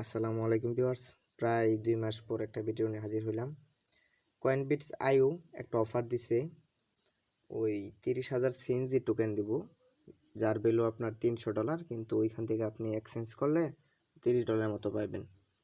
আসসালামু আলাইকুম ভিউয়ার্স। প্রায় দুই মাস পর একটা ভিডিও নিয়ে হাজির হইলাম। কয়েন বিটস আইও একটা অফার দিছে। ওই তিরিশ হাজার সিএনজি টোকেন দিব। যার ভ্যালু আপনার তিনশো ডলার কিন্তু ওইখান থেকে আপনি এক্সচেঞ্জ করলে তিরিশ ডলারের মতো পাবেন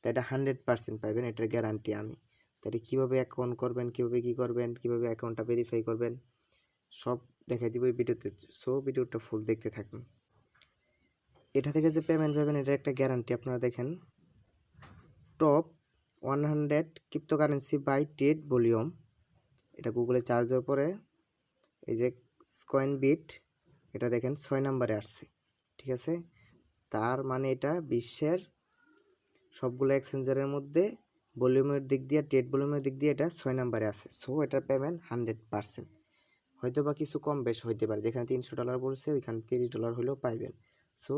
তো এটা হান্ড্রেড পার্সেন্ট পাবেন এটার গ্যারান্টি আমি। তো এটা কীভাবে অ্যাকাউন্ট করবেন, কীভাবে কী করবেন, কীভাবে অ্যাকাউন্টটা ভেরিফাই করবেন, সব দেখাই দিব এই ভিডিওতে। সো ভিডিওটা ফুল দেখতে থাকুন। এটা থেকে যে পেমেন্ট পাবেন, এটার একটা গ্যারান্টি আপনারা দেখেন। Top one hundred cryptocurrency by Ted volume. এটা গুগলে চার্জ দেওয়ার পরে এই যে কয়েন বিট, এটা দেখেন ছয় নম্বরে আসছে, ঠিক আছে? তার মানে এটা বিশ্বের সবগুলো এক্সচেঞ্জারের মধ্যে ভলিউমের দিক দিয়ে টেড ভলিউমের দিক দিয়ে এটা ছয় নম্বরে আছে সো, এটার পেমেন্ট হান্ড্রেড পারসেন্ট। হয়তো বা কিছু কম বেশ হইতে পারে, যেখানে তিনশো ডলার বলছে, ওইখানে তিরিশ ডলার হলেও পাইবেন। সো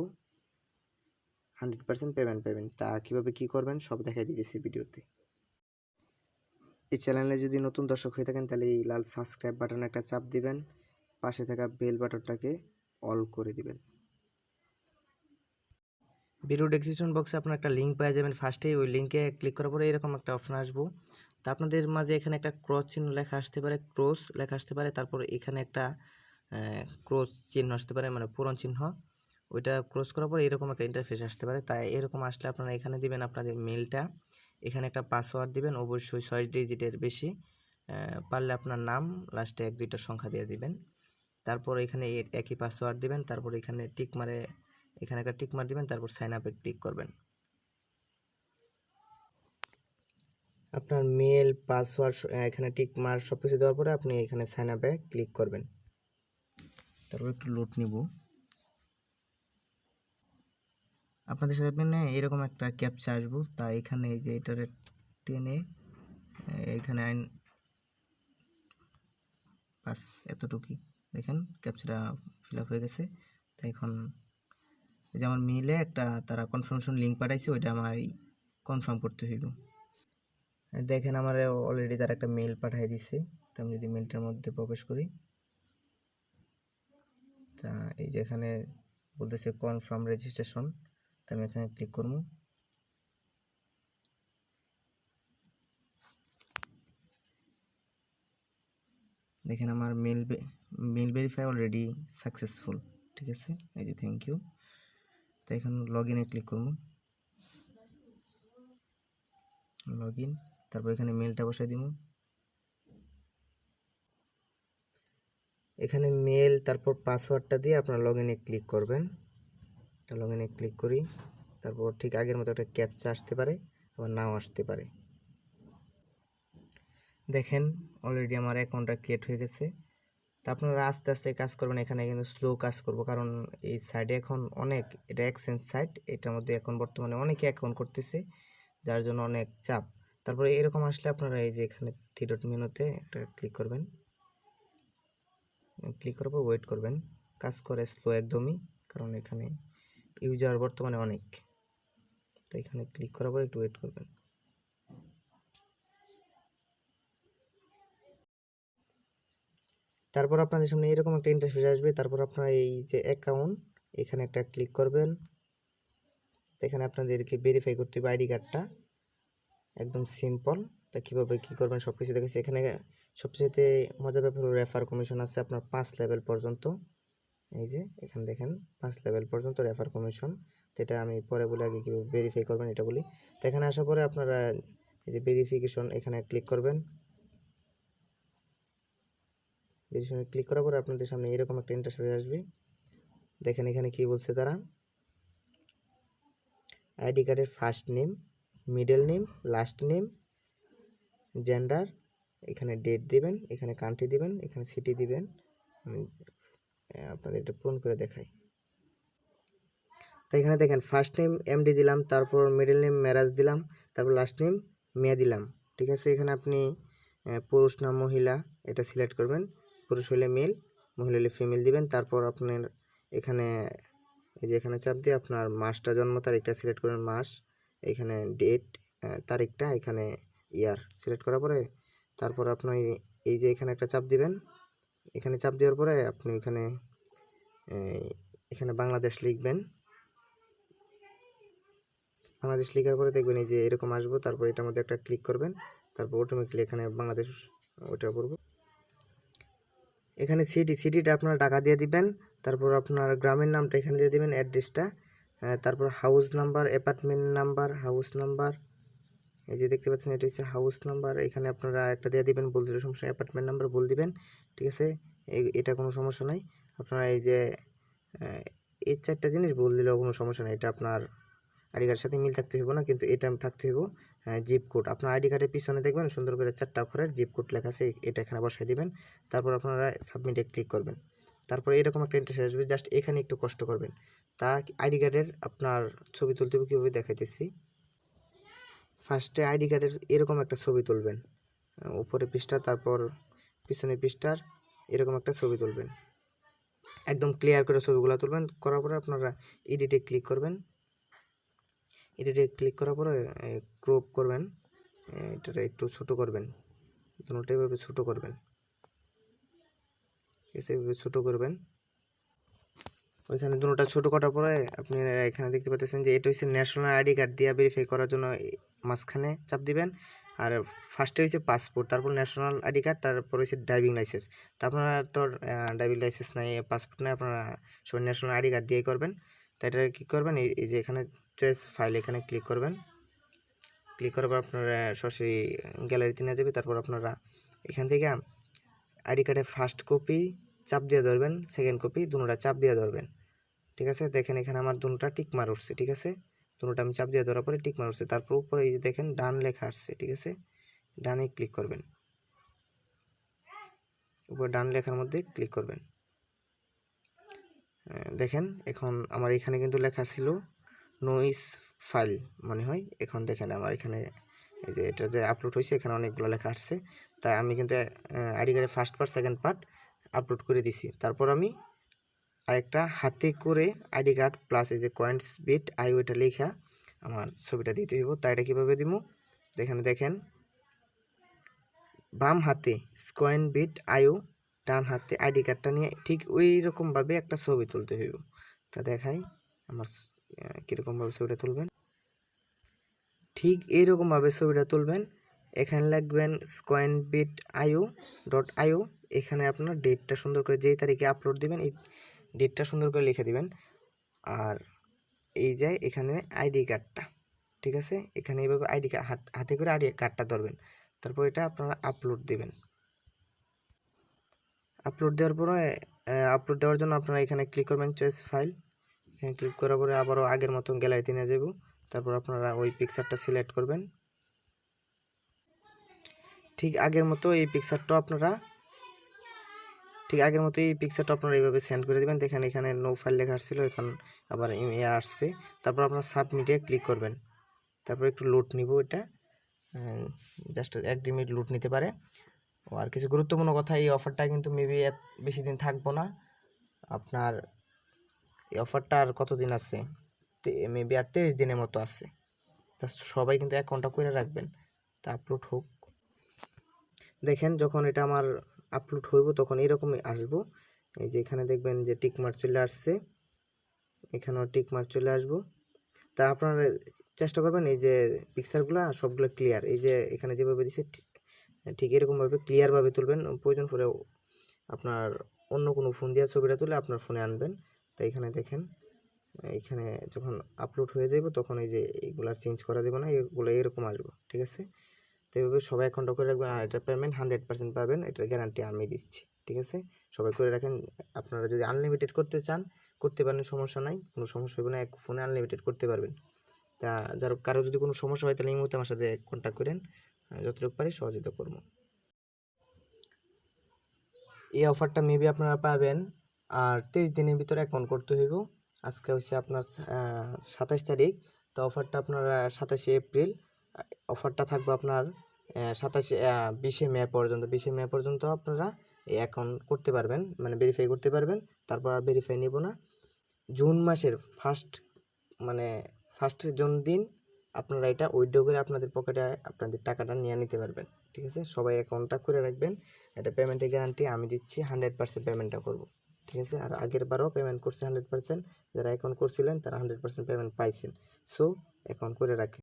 হান্ড্রেড পার্সেন্ট পেমেন্ট পাবেন তা কীভাবে কী করবেন সব দেখাই দিতেছি ভিডিওতে। এই চ্যানেলে যদি নতুন দর্শক হয়ে থাকেন তাহলে এই লাল সাবস্ক্রাইব বাটনে একটা চাপ দিবেন, পাশে থাকা বেল বাটনটাকে অল করে দিবেন। ভিডিও ডেসক্রিপশন বক্সে আপনার একটা লিঙ্ক পেয়ে যাবেন ফার্স্টেই ওই লিঙ্কে ক্লিক করার পরে এরকম একটা অপশন আসব। তা আপনাদের মাঝে এখানে একটা ক্রস চিহ্ন লেখা আসতে পারে ক্রস লেখা আসতে পারে, তারপর এখানে একটা ক্রস চিহ্ন আসতে পারে মানে পূরণ চিহ্ন। ওইটা ক্রস করার পরে এরকম একটা ইন্টারফেস আসতে পারে। তাই এরকম আসলে আপনারা এখানে দিবেন আপনাদের মেলটা এখানে একটা পাসওয়ার্ড দিবেন, অবশ্যই ছয় ডিজিটের বেশি। পারলে আপনার নাম লাস্টে এক, দুইটা সংখ্যা দিয়ে দিবেন। তারপর এখানে একই পাসওয়ার্ড দিবেন, তারপর এখানে টিক মারে, এখানে একটা টিক মার দিবেন, তারপর সাইন আপে ক্লিক করবেন। আপনার মেল পাসওয়ার্ড এখানে টিক মার সব কিছু দেওয়ার পরে আপনি এখানে সাইন আপে ক্লিক করবেন। তারপর একটু লোড নিব। আপনাদের সামনে এরকম একটা ক্যাপচা আসব। তা এখানে এই যে এটার টেনে এখানে আইন বাস এতটুকুই। দেখেন ক্যাপচাটা ফিল হয়ে গেছে। তাই এখন যে আমার মেইলে একটা তারা কনফার্মেশন লিঙ্ক পাঠাইছে, ওইটা আমার কনফার্ম করতে হইব। দেখেন আমার অলরেডি তারা একটা মেল পাঠিয়ে দিছে। তো আমি যদি মেলটার মধ্যে প্রবেশ করি, তা এই যে এখানে বলতেছে কনফার্ম রেজিস্ট্রেশন আমি এখানে ক্লিক করব। দেখেন আমার mail mail verify already successful ঠিক আছে? এই যে থ্যাংক ইউ তো এখন লগ ইনে ক্লিক করব। লগ ইন তারপর এখানে মেলটা বসাই দিব। এখানে মেল তারপর পাসওয়ার্ডটা দিয়ে আপনার লগ ইনে ক্লিক করবেন। লগ ইনে ক্লিক করি। তারপর ঠিক আগের মতো একটা ক্যাপচা আসতে পারে, আবার নাও আসতে পারে। দেখেন অলরেডি আমার অ্যাকাউন্টটা ক্রিয়েট হয়ে গেছে। তা আপনারা আস্তে আস্তে কাজ করবেন, এখানে কিন্তু স্লো কাজ করব। কারণ এই সাইডে এখন অনেক, এটা এক্সচেঞ্জ সাইট এটার মধ্যে এখন বর্তমানে অনেকে অ্যাকাউন্ট করতেছে, যার জন্য অনেক চাপ। তারপরে এরকম আসলে আপনারা এই যে এখানে থ্রি ডট মেনুতে একটা ক্লিক করবেন। ক্লিক করার ওয়েট করবেন। কাজ করে স্লো একদমই, কারণ এখানে ইউজার বর্তমানে অনেক। তো এখানে ক্লিক করার পর একটু ওয়েট করবেন। তারপর আপনাদের সামনে এরকম একটা ইন্টারফেস আসবে। তারপর আপনারা এই যে অ্যাকাউন্ট এখানে একটা ক্লিক করবেন। এখানে আপনাদেরকে ভেরিফাই করতে হবে আইডি কার্ডটা একদম সিম্পল তা কীভাবে কী করবেন সব কিছু দেখেছি এখানে সবচেয়ে মজার ব্যাপার রেফার কমিশন আছে আপনার পাঁচ লেভেল পর্যন্ত। এই যে, এখানে দেখেন, পাঁচ লেভেল পর্যন্ত রেফার কমিশন যেটা আমি পরে বলে আগে কীভাবে ভেরিফাই করবেন এটা বলি। তো এখানে আসার পরে আপনারা এই যে ভেরিফিকেশন এখানে ক্লিক করবেন। ভেরিফিকেশনে ক্লিক করার পরে আপনাদের সামনে এরকম একটা ইন্টারফেস আসবে। দেখেন এখানে কি বলছে তারা? আইডি কার্ডের first name middle name last name gender এখানে ডেট দিবেন, এখানে কান্ট্রি দিবেন, এখানে সিটি দিবেন। আপনাদের এটা পূরণ করে দেখাই। তো এখানে দেখেন ফার্স্ট নেম এমডি দিলাম, তারপর মিডল নেম ম্যারাজ দিলাম, তারপর লাস্ট নেম মেয়ে দিলাম। ঠিক আছে, এখানে আপনি পুরুষ না মহিলা, এটা সিলেক্ট করবেন। পুরুষ হলে মেল মহিলা হলে ফিমেল দিবেন। তারপর আপনার এখানে, এই যে এখানে চাপ দিয়ে আপনার মাসটা, জন্ম তারিখটা সিলেক্ট করবেন, মাস, এখানে ডেট তারিখটা, এখানে ইয়ার সিলেক্ট করার পরে, তারপর আপনার এই যে এখানে একটা চাপ দিবেন এখানে চাপ দেওয়ার পরে আপনি এখানে এখানে বাংলাদেশ লিখবেন। বাংলাদেশ লিখার পরে দেখবেন এই যে এরকম আসব, তারপর এটার মধ্যে একটা ক্লিক করবেন, তারপর অটোমেটিকলি এখানে বাংলাদেশ ওটা করব এখানে সিটি সিটিটা আপনারা টাকা দিয়ে দিবেন, তারপর আপনার গ্রামের নামটা এখানে দিয়ে দিবেন অ্যাড্রেসটা তারপর house number apartment number house number এই যে দেখতে পাচ্ছেন, এটা হচ্ছে হাউস নাম্বার এখানে আপনারা একটা দিয়ে দিবেন বল দিলে সমস্যা অ্যাপার্টমেন্ট নাম্বার বল দিবেন, ঠিক আছে? এটা কোনো সমস্যা নাই। আপনারা এই যে এই চারটা জিনিস বল দিলেও কোনো সমস্যা নেই। এটা আপনার আইডি কার্ডের সাথে মিল থাকতে হইব না, কিন্তু এটা থাকতে হইব জিপ কোড আপনার আইডি কার্ডের পিছনে দেখবেন, সুন্দর করে চারটা অক্ষরের জিপ কোড লেখা আছে, এটা এখানে বসাই দিবেন। তারপর আপনারা সাবমিটে ক্লিক করবেন। তারপর এরকম একটা ইন্টারফেস আসবে জাস্ট এখানে একটু কষ্ট করবেন। তা আইডি কার্ডের আপনার ছবি তুলতে হবে, কীভাবে দেখাইতেছি? ফার্স্টে আইডি কার্ডের এরকম একটা ছবি তুলবেন। উপরে পৃষ্ঠা, তারপর পিছনে পৃষ্ঠার এরকম একটা ছবি তুলবেন। একদম ক্লিয়ার করে ছবিগুলো তুলবেন। করার পরে আপনারা এডিটে ক্লিক করবেন। এডিটে ক্লিক করার পরে ক্রপ করবেন। এটা একটু ছোট করবেন। দুটোটা এভাবে ছোট করবেন। আছে এভাবে ছোট করবেন। ওইখানে দুটোটা ছোট করার পরে আপনি এখানে দেখতে পাচ্ছেন যে এটা হচ্ছে ন্যাশনাল আইডি কার্ড দিয়ে ভেরিফাই করার জন্য মাঝখানে চাপ দিবেন। আর ফার্স্টে হচ্ছে পাসপোর্ট তারপর ন্যাশনাল আইডি কার্ড তারপর হচ্ছে ড্রাইভিং লাইসেন্স তা আপনারা তো ড্রাইভিং লাইসেন্স নাই পাসপোর্ট নাই, আপনারা সবাই ন্যাশনাল আইডি কার্ড দিয়েই করবেন। তাই এটা কী করবেন? এই যে এখানে চয়েস ফাইল এখানে ক্লিক করবেন। ক্লিক করার পর আপনারা সরাসরি গ্যালারিতে নিয়ে যাবে, তারপর আপনারা এখান থেকে আইডি কার্ডের ফার্স্ট কপি চাপ দিয়ে ধরবেন সেকেন্ড কপি দুটোটা চাপ দিয়ে ধরবেন। ঠিক আছে? দেখেন এখানে আমার দুটোটা টিক মার উঠছে, ঠিক আছে? দুটোটা আমি চাপ দিয়ে ধরার পরে টিক মার উঠছে। তারপর উপরে এই যে দেখেন, ডান লেখা আসছে, ঠিক আছে? ডানে ক্লিক করবেন। উপরে ডান লেখার মধ্যে ক্লিক করবেন। দেখেন, এখন আমার এখানে কিন্তু লেখা ছিল নইস ফাইল মনে হয়। এখন দেখেন আমার এখানে এই যে এটা যে আপলোড হয়েছে, এখানে অনেকগুলো লেখা আসছে। তাই আমি কিন্তু আইডি কার্ডের first part second part upload করে দিছি। তারপর আমি আরেকটা হাতে করে আইডি কার্ড প্লাস এই যে কয়েন্টস বিট আই ওইটা লেখা আমার ছবিটা দিতে হইব, তাই এটা কীভাবে দিব এখানে দেখেন, বাম হাতে স্কয়েন বিট আইও ডান হাতে আইডি কার্ডটা নিয়ে ঠিক ওই রকমভাবে একটা ছবি তুলতে হইব। তা দেখাই আমার কীরকমভাবে ছবিটা তুলবেন। ঠিক এইরকমভাবে ছবিটা তুলবেন, এখানে লিখবেন স্কয়েন বিট আইও ডট আইও এখানে আপনার ডেটটা সুন্দর করে যেই তারিখে আপলোড দেবেন, এই ডেটটা সুন্দর করে লিখে দিবেন। আর এই যে এখানে আইডি কার্ডটা, ঠিক আছে? এখানে এইভাবে আইডি কার্ড, হাতে করে আইডি কার্ডটা ধরবেন। তারপর এটা আপনারা আপলোড দিবেন। আপলোড দেওয়ার পরে আপলোড দেওয়ার জন্য আপনারা এখানে ক্লিক করবেন চয়েস ফাইল এখানে ক্লিক করার পরে আবারও আগের মতন গ্যালারিতে নিয়ে যাব। তারপর আপনারা ওই পিকচারটা সিলেক্ট করবেন। ঠিক আগের মতো এই পিকচারটা আপনারা ঠিক আগের মতো এই পিকচারটা আপনারা এইভাবে সেন্ড করে দেবেন। দেখেন এখানে নো ফাইল লেখা আসছিল এখন আবার এ আসছে। তারপর আপনারা সাবমিটে ক্লিক করবেন। তারপর একটু লোড নিব এটা। জাস্ট এক দুই মিনিট লুট নিতে পারে। আর কিছু গুরুত্বপূর্ণ কথা, এই অফারটা কিন্তু মেবি বেশি দিন থাকব না। আপনার এই অফারটা আর কতদিন আছে? মেবি আর তেইশ দিনের মতো আছে। তা সবাই কিন্তু অ্যাকাউন্টটা করে রাখবেন। তা আপলোড হোক। দেখেন যখন এটা আমার আপলোড হইব, তখন এরকমই আসব। এই যে এখানে দেখবেন যে টিক মার্ক চলে আসছে। এখানেও টিক মার্ক চলে আসব। তা আপনারা চেষ্টা করবেন এই যে পিকচারগুলো সবগুলো ক্লিয়ার এই যে এখানে যেভাবে দিচ্ছে ঠিক এরকমভাবে ক্লিয়ারভাবে তুলবেন। প্রয়োজন পরে আপনার অন্য কোনো ফোন দিয়ে ছবিটা তুলে আপনার ফোনে আনবেন। তো এখানে দেখেন এইখানে যখন আপলোড হয়ে যাবে তখন এই যে এইগুলো চেঞ্জ করা যাবে না, এগুলো এরকম আসবে, ঠিক আছে? তো এইভাবে সবাই অ্যাকাউন্টটা করে রাখবেন আর এটা পেমেন্ট হান্ড্রেড পার্সেন্ট পাবেন, এটার গ্যারান্টি আমি দিচ্ছি, ঠিক আছে? সবাই করে রাখেন, আপনারা যদি আনলিমিটেড করতে চান, করতে পারেন, সমস্যা নাই, কোনো সমস্যা হবে না, এক ফোনে আনলিমিটেড করতে পারবেন। তা যার কারও যদি কোনো সমস্যা হয়, তাহলে এই মুহূর্তে আমার সাথে কন্ট্যাক্ট করেন যতটুকু পারি সহযোগিতা করব। এই অফারটা মেবি আপনারা পাবেন, আর তেইশ দিনের ভিতরে অ্যাকাউন্ট করতে হইব। আজকে হচ্ছে আপনার সাতাশ তারিখ, তো অফারটা আপনারা সাতাশে এপ্রিল অফারটা থাকবে আপনার সাতাশে বিশে মে পর্যন্ত। বিশে মে পর্যন্ত আপনারা এই অ্যাকাউন্ট করতে পারবেন মানে ভেরিফাই করতে পারবেন, তারপর আর ভেরিফাই নেব না। জুন মাসের ফার্স্ট মানে ফার্স্ট জুন দিন আপনারা এটা উইথড্র করে আপনাদের পকেটে আপনাদের টাকাটা নিয়ে নিতে পারবেন, ঠিক আছে? সবাই অ্যাকাউন্টটা করে রাখবেন। এটা পেমেন্টের গ্যারান্টি আমি দিচ্ছি হান্ড্রেড পার্সেন্ট পেমেন্টটা করব, ঠিক আছে? আর আগের বারও পেমেন্ট করছে হান্ড্রেড পার্সেন্ট যারা অ্যাকাউন্ট করছিলেন তারা হান্ড্রেড পার্সেন্ট পেমেন্ট পাইছেন। সো অ্যাকাউন্ট করে রাখেন